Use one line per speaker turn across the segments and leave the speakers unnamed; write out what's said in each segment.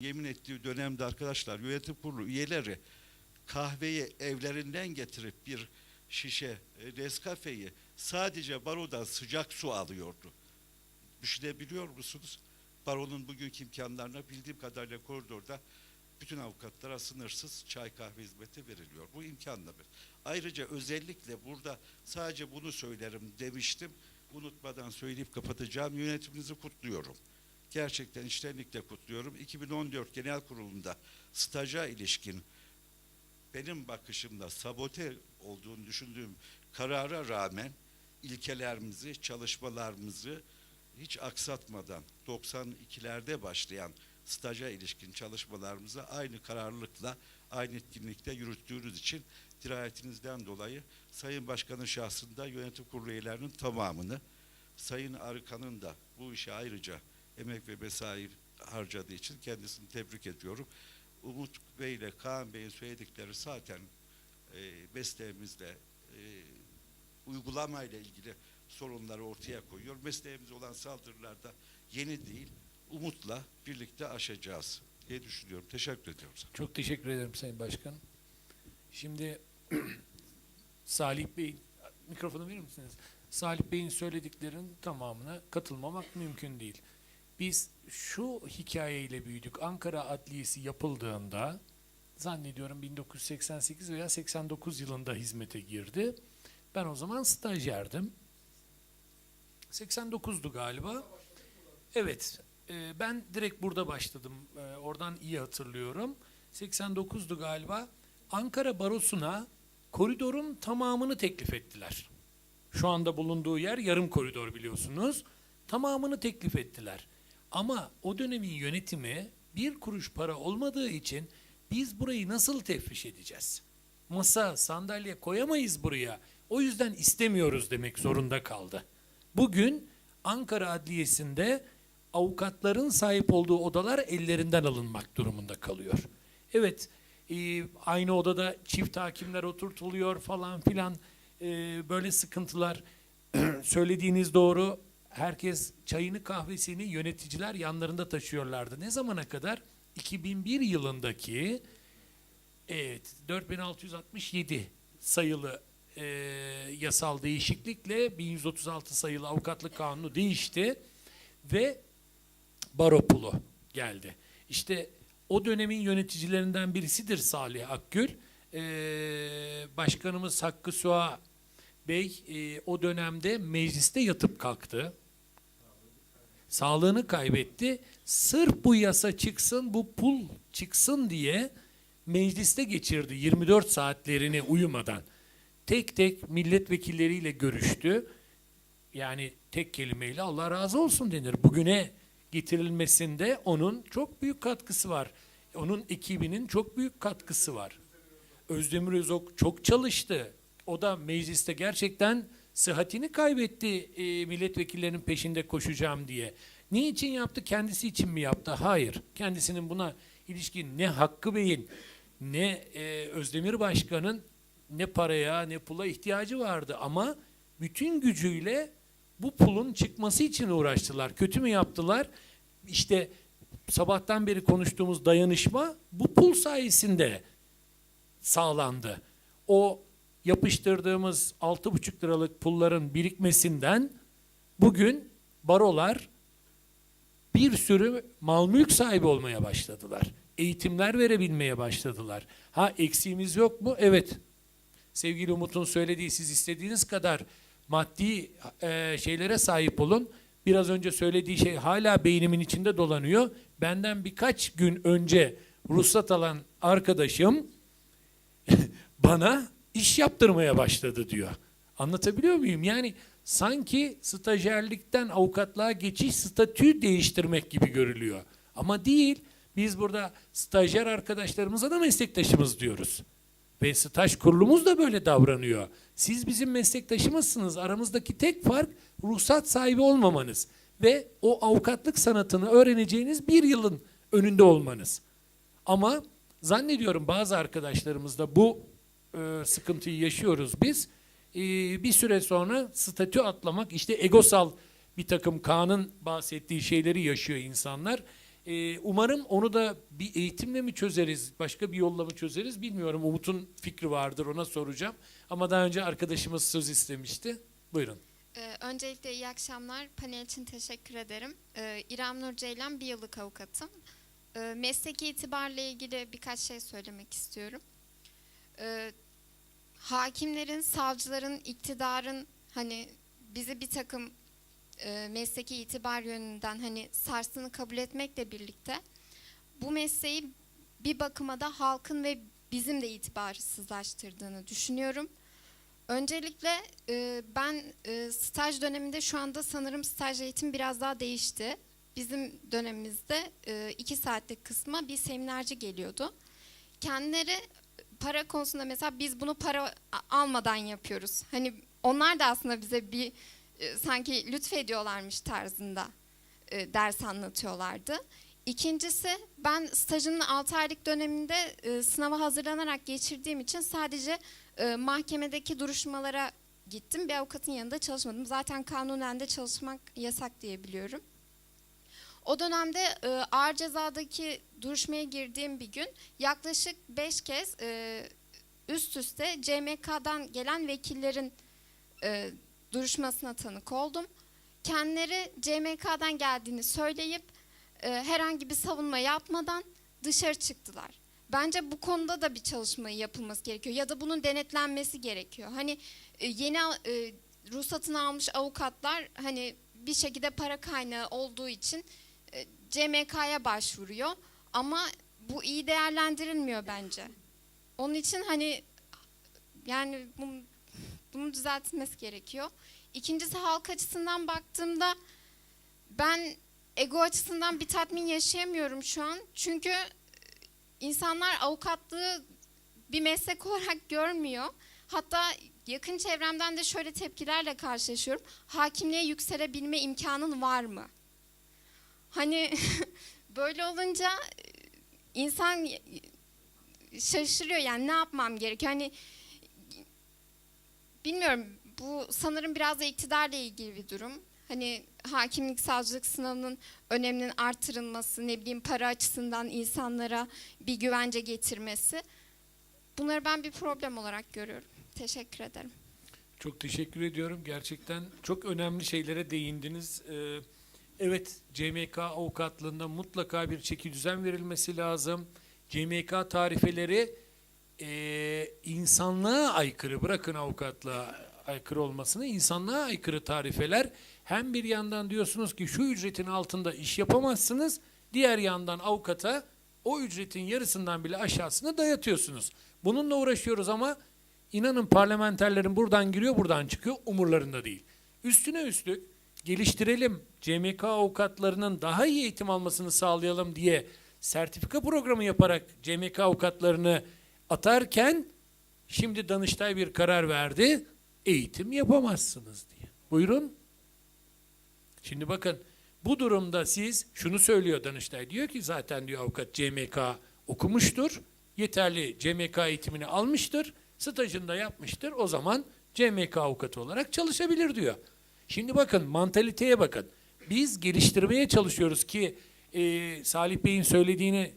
yemin ettiği dönemde arkadaşlar yönetim kurulu üyeleri kahveyi evlerinden getirip bir şişe e, Nescafe'yi sadece barodan sıcak su alıyordu. Düşünebiliyor musunuz? Baronun bugünkü imkanlarına bildiğim kadarıyla koridorda bütün avukatlara sınırsız çay kahve hizmeti veriliyor. Bu imkanla bir. Ayrıca özellikle burada sadece bunu söylerim demiştim. Unutmadan söyleyip kapatacağım. Yönetiminizi kutluyorum. Gerçekten içtenlikle kutluyorum. 2014 Genel Kurulu'nda staja ilişkin benim bakışımda sabote olduğunu düşündüğüm karara rağmen ilkelerimizi, çalışmalarımızı hiç aksatmadan 92'lerde başlayan staja ilişkin çalışmalarımızı aynı kararlılıkla, aynı etkinlikte yürüttüğünüz için dirayetinizden dolayı Sayın Başkan'ın şahsında yönetim kurulu üyelerinin tamamını, Sayın Arıkan'ın da bu işe ayrıca emek ve mesai harcadığı için kendisini tebrik ediyorum. Umut Bey ile Kaan Bey'in söyledikleri zaten e, mesleğimizle e, uygulamayla ilgili sorunları ortaya koyuyor. Mesleğimize olan saldırılarda yeni değil, umutla birlikte aşacağız diye düşünüyorum. Teşekkür ediyorum.
Çok teşekkür ederim Sayın Başkan. Şimdi Salih Bey, mikrofonu verir misiniz? Salih Bey'in söylediklerinin tamamına katılmamak mümkün değil. Biz şu hikayeyle büyüdük. Ankara Adliyesi yapıldığında zannediyorum 1988 veya 89 yılında hizmete girdi. Ben o zaman stajyerdim. 89'du galiba. Evet, e, ben direkt burada başladım. E, oradan iyi hatırlıyorum. 89'du galiba. Ankara Barosu'na koridorun tamamını teklif ettiler. Şu anda bulunduğu yer yarım koridor biliyorsunuz. Tamamını teklif ettiler. Ama o dönemin yönetimi bir kuruş para olmadığı için biz burayı nasıl tefriş edeceğiz? Masa, sandalye koyamayız buraya. O yüzden istemiyoruz demek zorunda kaldı. Bugün Ankara Adliyesi'nde avukatların sahip olduğu odalar ellerinden alınmak durumunda kalıyor. Evet, e, aynı odada çift hakimler oturtuluyor falan filan e, böyle sıkıntılar. Söylediğiniz doğru. Herkes çayını kahvesini yöneticiler yanlarında taşıyorlardı. Ne zamana kadar? 2001 yılındaki evet 4667 sayılı e, yasal değişiklikle 1136 sayılı avukatlık kanunu değişti ve baro pulu geldi. İşte o dönemin yöneticilerinden birisidir Salih Akgül. Ee, başkanımız Hakkı Suha Bey e, o dönemde mecliste yatıp kalktı. Sağlığını kaybetti. Sırf bu yasa çıksın, bu pul çıksın diye mecliste geçirdi 24 saatlerini uyumadan. Tek tek milletvekilleriyle görüştü. Yani tek kelimeyle Allah razı olsun denir. Bugüne getirilmesinde onun çok büyük katkısı var. Onun ekibinin çok büyük katkısı var. Özdemir Özok çok çalıştı. O da mecliste gerçekten sıhhatini kaybetti e, milletvekillerinin peşinde koşacağım diye. Niçin yaptı? Kendisi için mi yaptı? Hayır. Kendisinin buna ilişkin ne Hakkı Bey'in ne e, Özdemir Başkan'ın ne paraya ne pula ihtiyacı vardı ama bütün gücüyle bu pulun çıkması için uğraştılar. Kötü mü yaptılar? İşte sabahtan beri konuştuğumuz dayanışma bu pul sayesinde sağlandı. O yapıştırdığımız 6,5 liralık pulların birikmesinden bugün barolar bir sürü mal mülk sahibi olmaya başladılar. Eğitimler verebilmeye başladılar. Ha eksiğimiz yok mu? Evet. Sevgili Umut'un söylediği siz istediğiniz kadar maddi e, şeylere sahip olun. Biraz önce söylediği şey hala beynimin içinde dolanıyor. Benden birkaç gün önce ruhsat alan arkadaşım bana iş yaptırmaya başladı diyor. Anlatabiliyor muyum? Yani sanki stajyerlikten avukatlığa geçiş statü değiştirmek gibi görülüyor. Ama değil. Biz burada stajyer arkadaşlarımıza da meslektaşımız diyoruz. Ve staj kurulumuz da böyle davranıyor. Siz bizim meslektaşımızsınız. Aramızdaki tek fark ruhsat sahibi olmamanız. Ve o avukatlık sanatını öğreneceğiniz bir yılın önünde olmanız. Ama zannediyorum bazı arkadaşlarımızda bu e, sıkıntıyı yaşıyoruz biz. E, bir süre sonra statü atlamak, işte egosal bir takım Kaan'ın bahsettiği şeyleri yaşıyor insanlar. Ee, umarım onu da bir eğitimle mi çözeriz, başka bir yolla mı çözeriz bilmiyorum. Umut'un fikri vardır ona soracağım. Ama daha önce arkadaşımız söz istemişti. Buyurun.
Ee, öncelikle iyi akşamlar. Panel için teşekkür ederim. Ee, İrem Nur Ceylan, bir yıllık avukatım. Ee, mesleki itibarla ilgili birkaç şey söylemek istiyorum. Hakimlerin, savcıların, iktidarın hani bizi bir takım e, mesleki itibar yönünden hani sarstığını kabul etmekle birlikte bu mesleği bir bakıma da halkın ve bizim de itibarsızlaştırdığını düşünüyorum. Öncelikle e, ben e, staj döneminde şu anda sanırım staj eğitim biraz daha değişti. Bizim dönemimizde e, iki saatlik kısma bir seminerci geliyordu. Kendileri para konusunda mesela biz bunu para almadan yapıyoruz. Hani onlar da aslında bize bir e, sanki lütfediyorlarmış tarzında e, ders anlatıyorlardı. İkincisi ben stajımın 6 aylık döneminde e, sınava hazırlanarak geçirdiğim için sadece e, mahkemedeki duruşmalara gittim. Bir avukatın yanında çalışmadım. Zaten kanunen de çalışmak yasak diye biliyorum. O dönemde e, ağır cezadaki duruşmaya girdiğim bir gün yaklaşık 5 kez e, üst üste CMK'dan gelen vekillerin e, duruşmasına tanık oldum. Kendileri CMK'dan geldiğini söyleyip e, herhangi bir savunma yapmadan dışarı çıktılar. Bence bu konuda da bir çalışma yapılması gerekiyor ya da bunun denetlenmesi gerekiyor. Hani e, yeni e, ruhsatını almış avukatlar hani bir şekilde para kaynağı olduğu için CMK'ya başvuruyor ama bu iyi değerlendirilmiyor bence. Onun için hani yani bunun, bunun düzeltilmesi gerekiyor. İkincisi halk açısından baktığımda ben ego açısından bir tatmin yaşayamıyorum şu an. Çünkü insanlar avukatlığı bir meslek olarak görmüyor. Hatta yakın çevremden de şöyle tepkilerle karşılaşıyorum. Hakimliğe yükselebilme imkanın var mı? Hani böyle olunca e, insan şaşırıyor yani ne yapmam gerekiyor? Hani bilmiyorum bu sanırım biraz da iktidarla ilgili bir durum. Hani hakimlik savcılık sınavının öneminin artırılması, ne bileyim para açısından insanlara bir güvence getirmesi. Bunları ben bir problem olarak görüyorum. Teşekkür ederim.
Çok teşekkür ediyorum. Gerçekten çok önemli şeylere değindiniz. Ee, evet, CMK avukatlığında mutlaka bir çeki düzen verilmesi lazım. CMK tarifeleri e, insanlığa aykırı, bırakın avukatlığa aykırı olmasını, insanlığa aykırı tarifeler. Hem bir yandan diyorsunuz ki şu ücretin altında iş yapamazsınız, diğer yandan avukata o ücretin yarısından bile aşağısını dayatıyorsunuz. Bununla uğraşıyoruz ama İnanın parlamenterlerin buradan giriyor buradan çıkıyor umurlarında değil. Üstüne üstlük geliştirelim CMK avukatlarının daha iyi eğitim almasını sağlayalım diye sertifika programı yaparak CMK avukatlarını atarken şimdi Danıştay bir karar verdi eğitim yapamazsınız diye. Buyurun. Şimdi bakın bu durumda siz şunu söylüyor Danıştay diyor ki zaten diyor avukat CMK okumuştur. Yeterli CMK eğitimini almıştır. Stajını da yapmıştır. O zaman CMK avukatı olarak çalışabilir diyor. Şimdi bakın mantaliteye bakın. Biz geliştirmeye çalışıyoruz ki e, Salih Bey'in söylediğini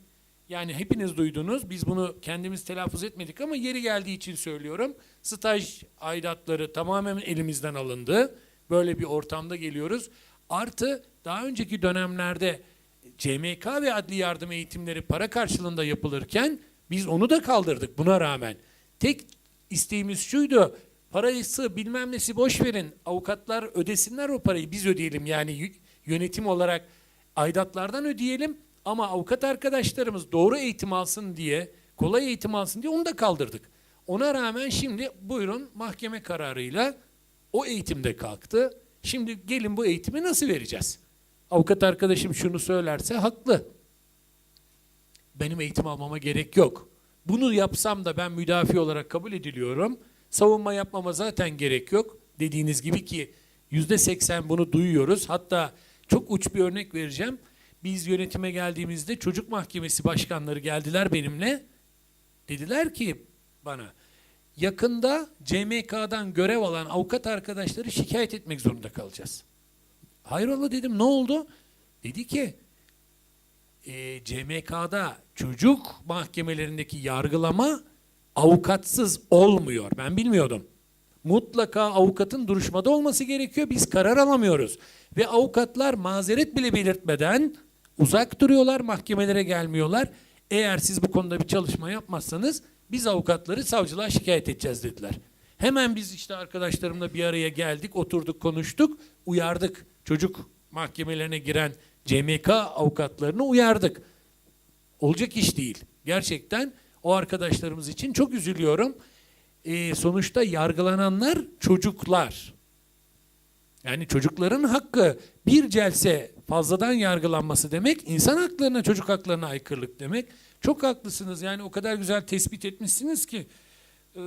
yani hepiniz duydunuz. Biz bunu kendimiz telaffuz etmedik ama yeri geldiği için söylüyorum. Staj aidatları tamamen elimizden alındı. Böyle bir ortamda geliyoruz. Artı daha önceki dönemlerde CMK ve adli yardım eğitimleri para karşılığında yapılırken biz onu da kaldırdık buna rağmen. Tek isteğimiz şuydu. Parası bilmem nesi boş verin. Avukatlar ödesinler o parayı. Biz ödeyelim yani yönetim olarak aidatlardan ödeyelim. Ama avukat arkadaşlarımız doğru eğitim alsın diye, kolay eğitim alsın diye onu da kaldırdık. Ona rağmen şimdi buyurun mahkeme kararıyla o eğitimde kalktı. Şimdi gelin bu eğitimi nasıl vereceğiz? Avukat arkadaşım şunu söylerse haklı. Benim eğitim almama gerek yok. Bunu yapsam da ben müdafi olarak kabul ediliyorum. Savunma yapmama zaten gerek yok. Dediğiniz gibi ki yüzde seksen bunu duyuyoruz. Hatta çok uç bir örnek vereceğim. Biz yönetime geldiğimizde çocuk mahkemesi başkanları geldiler benimle. Dediler ki bana yakında CMK'dan görev alan avukat arkadaşları şikayet etmek zorunda kalacağız. Hayrola dedim ne oldu? Dedi ki e, CMK'da çocuk mahkemelerindeki yargılama avukatsız olmuyor. Ben bilmiyordum. Mutlaka avukatın duruşmada olması gerekiyor. Biz karar alamıyoruz. Ve avukatlar mazeret bile belirtmeden uzak duruyorlar, mahkemelere gelmiyorlar. Eğer siz bu konuda bir çalışma yapmazsanız biz avukatları savcılığa şikayet edeceğiz dediler. Hemen biz işte arkadaşlarımla bir araya geldik, oturduk, konuştuk, uyardık. Çocuk mahkemelerine giren CMK avukatlarını uyardık. Olacak iş değil. Gerçekten o arkadaşlarımız için çok üzülüyorum. Ee, sonuçta yargılananlar çocuklar. Yani çocukların hakkı bir celse fazladan yargılanması demek insan haklarına, çocuk haklarına aykırılık demek. Çok haklısınız. Yani o kadar güzel tespit etmişsiniz ki e,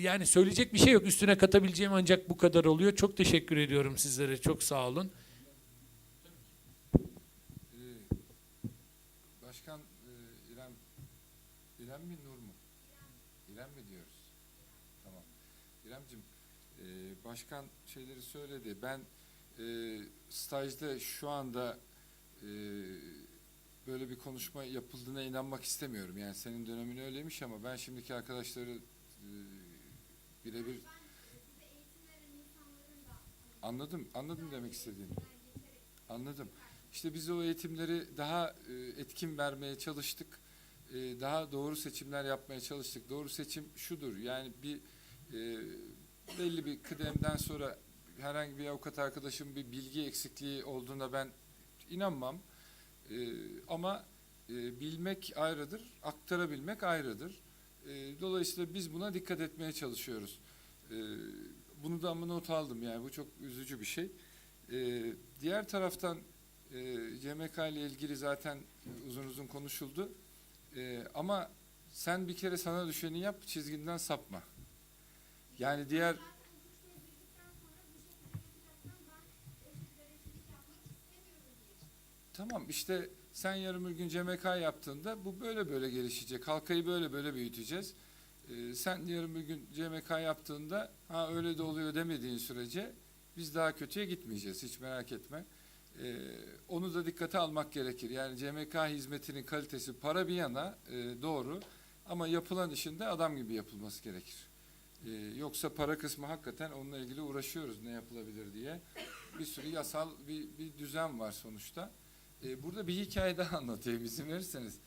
yani söyleyecek bir şey yok. Üstüne katabileceğim ancak bu kadar oluyor. Çok teşekkür ediyorum sizlere. Çok sağ olun.
Başkan şeyleri söyledi. Ben e, stajda şu anda e, böyle bir konuşma yapıldığına inanmak istemiyorum. Yani senin dönemin öyleymiş ama ben şimdiki arkadaşları e, birebir anladım. Anladım demek istediğini. Anladım. İşte biz o eğitimleri daha e, etkin vermeye çalıştık. E, daha doğru seçimler yapmaya çalıştık. Doğru seçim şudur. Yani bir e, belli bir kıdemden sonra herhangi bir avukat arkadaşım bir bilgi eksikliği olduğuna ben inanmam. E, ama e, bilmek ayrıdır, aktarabilmek ayrıdır. E, dolayısıyla biz buna dikkat etmeye çalışıyoruz. E, bunu da ama not aldım yani bu çok üzücü bir şey. E, diğer taraftan e, CMK ile ilgili zaten uzun uzun konuşuldu. E, ama sen bir kere sana düşeni yap, çizginden sapma. Yani diğer Tamam işte sen yarın bir gün CMK yaptığında bu böyle böyle gelişecek. Halkayı böyle böyle büyüteceğiz. Ee, sen yarın bir gün CMK yaptığında ha öyle de oluyor demediğin sürece biz daha kötüye gitmeyeceğiz. Hiç merak etme. Ee, onu da dikkate almak gerekir. Yani CMK hizmetinin kalitesi para bir yana e, doğru ama yapılan işin de adam gibi yapılması gerekir. Ee, yoksa para kısmı hakikaten onunla ilgili uğraşıyoruz ne yapılabilir diye. Bir sürü yasal bir, bir düzen var sonuçta. Ee, burada bir hikaye daha anlatayım izin verirseniz.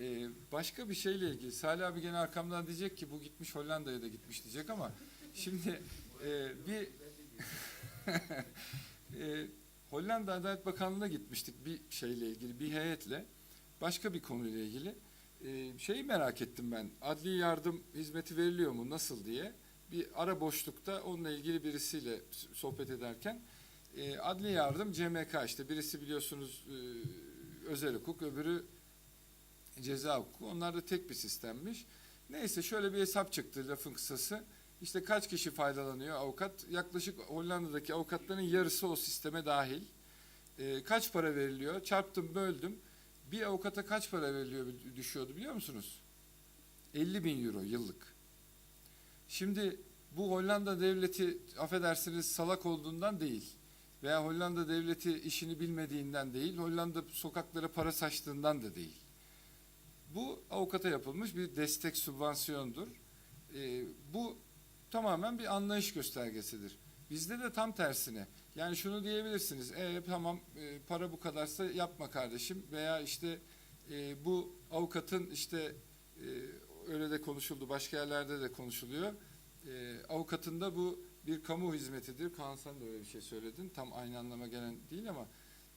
Ee, başka bir şeyle ilgili. Salih abi gene arkamdan diyecek ki bu gitmiş Hollanda'ya da gitmiş diyecek ama şimdi e, bir e, Hollanda Adalet Bakanlığı'na gitmiştik bir şeyle ilgili, bir heyetle. Başka bir konuyla ilgili. E, şeyi merak ettim ben. Adli yardım hizmeti veriliyor mu, nasıl diye. Bir ara boşlukta onunla ilgili birisiyle sohbet ederken e, adli yardım CMK işte birisi biliyorsunuz e, özel hukuk, öbürü ceza hukuku. Onlar da tek bir sistemmiş. Neyse şöyle bir hesap çıktı lafın kısası. İşte kaç kişi faydalanıyor avukat? Yaklaşık Hollanda'daki avukatların yarısı o sisteme dahil. Ee, kaç para veriliyor? Çarptım, böldüm. Bir avukata kaç para veriliyor düşüyordu biliyor musunuz? 50 bin euro yıllık. Şimdi bu Hollanda devleti affedersiniz salak olduğundan değil veya Hollanda devleti işini bilmediğinden değil, Hollanda sokaklara para saçtığından da değil. Bu avukata yapılmış bir destek sübvansiyondur. Ee, bu tamamen bir anlayış göstergesidir. Bizde de tam tersine. Yani şunu diyebilirsiniz. E, tamam e, para bu kadarsa yapma kardeşim veya işte e, bu avukatın işte e, öyle de konuşuldu. Başka yerlerde de konuşuluyor. E, avukatın da bu bir kamu hizmetidir. Kaan sen de öyle bir şey söyledin. Tam aynı anlama gelen değil ama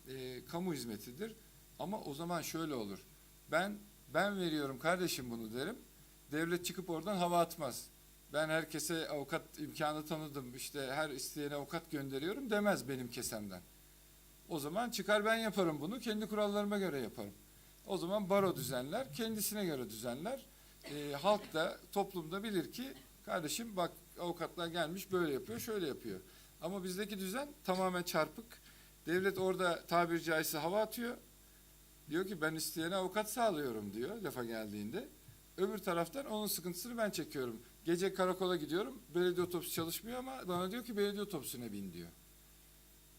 e, kamu hizmetidir. Ama o zaman şöyle olur. Ben ben veriyorum kardeşim bunu derim. Devlet çıkıp oradan hava atmaz. Ben herkese avukat imkanı tanıdım. İşte her isteyene avukat gönderiyorum demez benim kesemden. O zaman çıkar ben yaparım bunu. Kendi kurallarıma göre yaparım. O zaman baro düzenler, kendisine göre düzenler. E, halk da toplumda bilir ki kardeşim bak avukatlar gelmiş böyle yapıyor, şöyle yapıyor. Ama bizdeki düzen tamamen çarpık. Devlet orada tabiri caizse hava atıyor. Diyor ki ben isteyene avukat sağlıyorum diyor lafa geldiğinde. Öbür taraftan onun sıkıntısını ben çekiyorum. Gece karakola gidiyorum. Belediye otobüsü çalışmıyor ama bana diyor ki belediye otobüsüne bin diyor.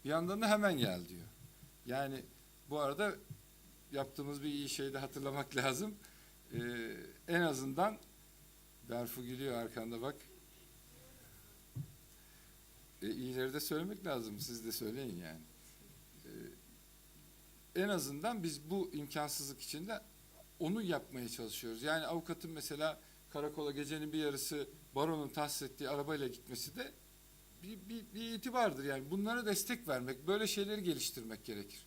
Bir yandan da hemen gel diyor. Yani bu arada yaptığımız bir iyi şeyi de hatırlamak lazım. Ee, en azından Berfu gülüyor arkanda bak. E, iyileri de söylemek lazım. Siz de söyleyin yani. Ee, en azından biz bu imkansızlık içinde onu yapmaya çalışıyoruz. Yani avukatın mesela karakola gecenin bir yarısı baronun tahsis ettiği arabayla gitmesi de bir, bir, bir itibardır. Yani bunlara destek vermek, böyle şeyleri geliştirmek gerekir.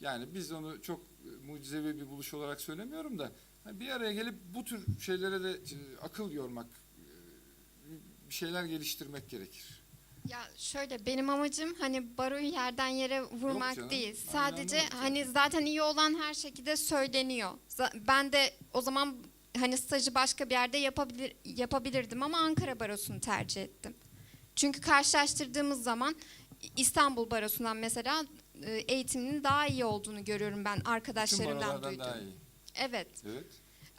Yani biz onu çok e, mucizevi bir buluş olarak söylemiyorum da hani bir araya gelip bu tür şeylere de e, akıl yormak, e, bir şeyler geliştirmek gerekir.
Ya şöyle benim amacım hani baroyu yerden yere vurmak
canım,
değil.
aynen
Sadece
anladım.
hani zaten iyi olan her şekilde söyleniyor. Ben de o zaman hani stajı başka bir yerde yapabilir yapabilirdim ama Ankara Barosu'nu tercih ettim. Çünkü karşılaştırdığımız zaman İstanbul Barosu'ndan mesela e, eğitiminin daha iyi olduğunu görüyorum ben arkadaşlarımdan duydum.
daha iyi.
Evet.
Evet.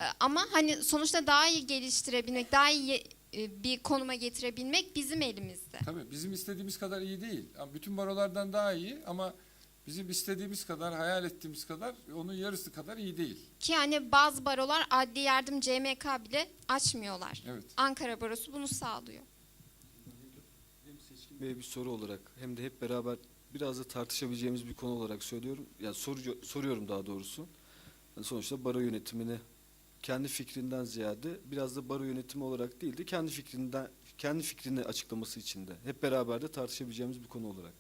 E, Ama hani sonuçta daha iyi geliştirebilmek, daha iyi bir konuma getirebilmek bizim elimizde.
Tabii bizim istediğimiz kadar iyi değil. Bütün barolardan daha iyi ama bizim istediğimiz kadar, hayal ettiğimiz kadar onun yarısı kadar iyi değil.
Ki hani bazı barolar adli yardım CMK bile açmıyorlar.
Evet.
Ankara Barosu bunu sağlıyor.
Hem Seçkin Bey'e bir soru olarak hem de hep beraber biraz da tartışabileceğimiz bir konu olarak söylüyorum. Yani soru, soruyorum daha doğrusu. Yani sonuçta baro yönetimini kendi fikrinden ziyade biraz da baro yönetimi olarak değil de kendi fikrinden kendi fikrini açıklaması için de hep beraber de tartışabileceğimiz bir konu olarak.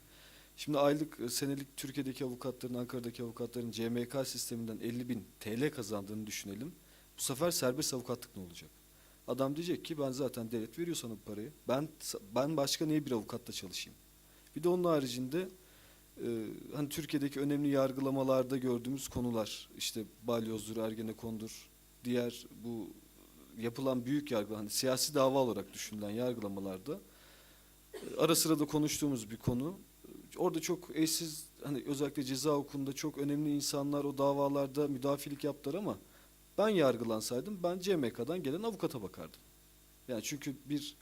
Şimdi aylık e, senelik Türkiye'deki avukatların, Ankara'daki avukatların CMK sisteminden 50 bin TL kazandığını düşünelim. Bu sefer serbest avukatlık ne olacak? Adam diyecek ki ben zaten devlet veriyor sana bu parayı. Ben ben başka niye bir avukatla çalışayım? Bir de onun haricinde e, hani Türkiye'deki önemli yargılamalarda gördüğümüz konular işte balyozdur, ergenekondur, diğer bu yapılan büyük yargı hani siyasi dava olarak düşünülen yargılamalarda e, ara sıra da konuştuğumuz bir konu. Orada çok eşsiz hani özellikle ceza hukukunda çok önemli insanlar o davalarda müdafilik yaptılar ama ben yargılansaydım ben CMK'dan gelen avukata bakardım. Yani çünkü bir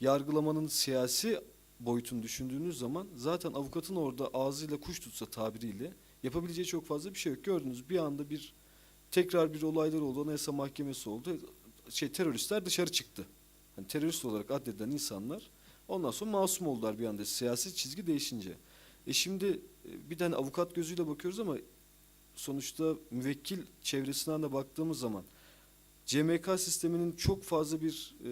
yargılamanın siyasi boyutunu düşündüğünüz zaman zaten avukatın orada ağzıyla kuş tutsa tabiriyle yapabileceği çok fazla bir şey yok. Gördünüz bir anda bir tekrar bir olaylar oldu. Anayasa Mahkemesi oldu. Şey teröristler dışarı çıktı. Hani terörist olarak addedilen insanlar ondan sonra masum oldular bir anda siyasi çizgi değişince. E şimdi e, bir tane avukat gözüyle bakıyoruz ama sonuçta müvekkil çevresinden de baktığımız zaman CMK sisteminin çok fazla bir e,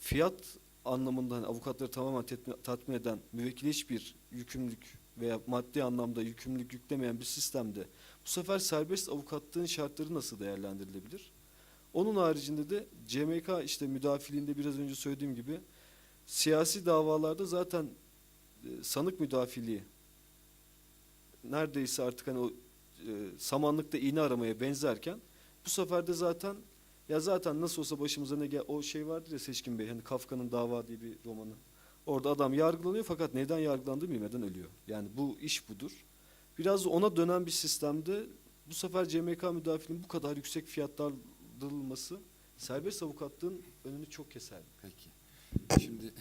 fiyat anlamında hani avukatları tamamen tatmin eden müvekkile hiçbir yükümlülük veya maddi anlamda yükümlülük yüklemeyen bir sistemde bu sefer serbest avukatlığın şartları nasıl değerlendirilebilir? Onun haricinde de CMK işte müdafiliğinde biraz önce söylediğim gibi siyasi davalarda zaten e, sanık müdafiliği neredeyse artık hani o e, samanlıkta iğne aramaya benzerken bu sefer de zaten ya zaten nasıl olsa başımıza ne gel o şey vardır ya Seçkin Bey hani Kafka'nın Dava diye bir romanı. Orada adam yargılanıyor fakat neden yargılandığını bilmeden ölüyor. Yani bu iş budur. Biraz ona dönen bir sistemde bu sefer CMK müdafilinin bu kadar yüksek fiyatlandırılması serbest avukatlığın önünü çok keser.
Peki. Şimdi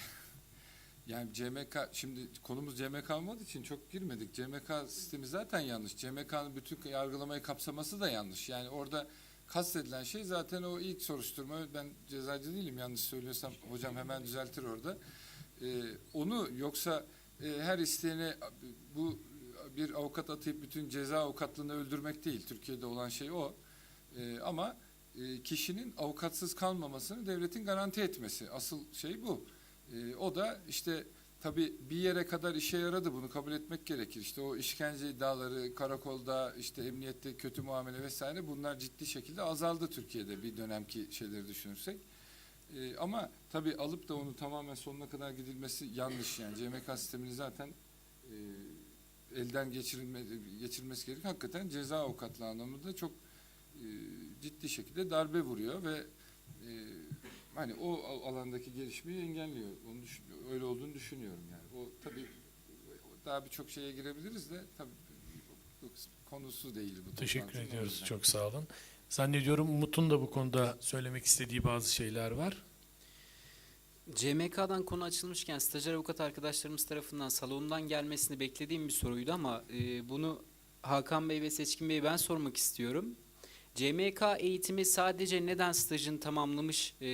yani CMK şimdi konumuz CMK olmadığı için çok girmedik. CMK sistemi zaten yanlış. CMK'nın bütün yargılamayı kapsaması da yanlış. Yani orada kastedilen şey zaten o ilk soruşturma. Ben cezacı değilim yanlış söylüyorsam hocam hemen düzeltir orada. Ee, onu yoksa e, her isteyene bu bir avukat atayıp bütün ceza avukatlığını öldürmek değil. Türkiye'de olan şey o. Ee, ama e, kişinin avukatsız kalmamasını devletin garanti etmesi. Asıl şey bu. E, o da işte tabii bir yere kadar işe yaradı bunu kabul etmek gerekir. İşte o işkence iddiaları karakolda işte emniyette kötü muamele vesaire bunlar ciddi şekilde azaldı Türkiye'de bir dönemki şeyleri düşünürsek. E, ama tabii alıp da onu tamamen sonuna kadar gidilmesi yanlış yani. CMK sistemini zaten e, elden geçirilme, geçirilmesi gerek. Hakikaten ceza avukatlığı anlamında çok e, ciddi şekilde darbe vuruyor ve e, hani o al- alandaki gelişmeyi engelliyor. Onu düşün- öyle olduğunu düşünüyorum yani. O tabii daha birçok şeye girebiliriz de tabii konusu değil bu.
Teşekkür ediyoruz. Çok sağ olun. Zannediyorum Umut'un da bu konuda söylemek istediği bazı şeyler var.
CMK'dan konu açılmışken stajyer avukat arkadaşlarımız tarafından salondan gelmesini beklediğim bir soruydu ama e, bunu Hakan Bey ve Seçkin Bey ben sormak istiyorum. CMK eğitimi sadece neden stajını tamamlamış e,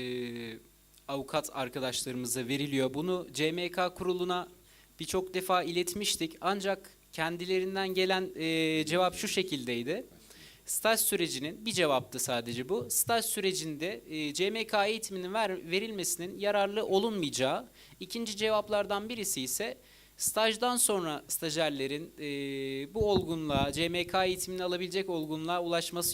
avukat arkadaşlarımıza veriliyor? Bunu CMK kuruluna birçok defa iletmiştik ancak kendilerinden gelen e, cevap şu şekildeydi. Staj sürecinin bir cevaptı sadece bu. Staj sürecinde e, CMK eğitiminin ver, verilmesinin yararlı olunmayacağı. İkinci cevaplardan birisi ise stajdan sonra stajyerlerin e, bu olgunluğa, CMK eğitimini alabilecek olgunluğa ulaşması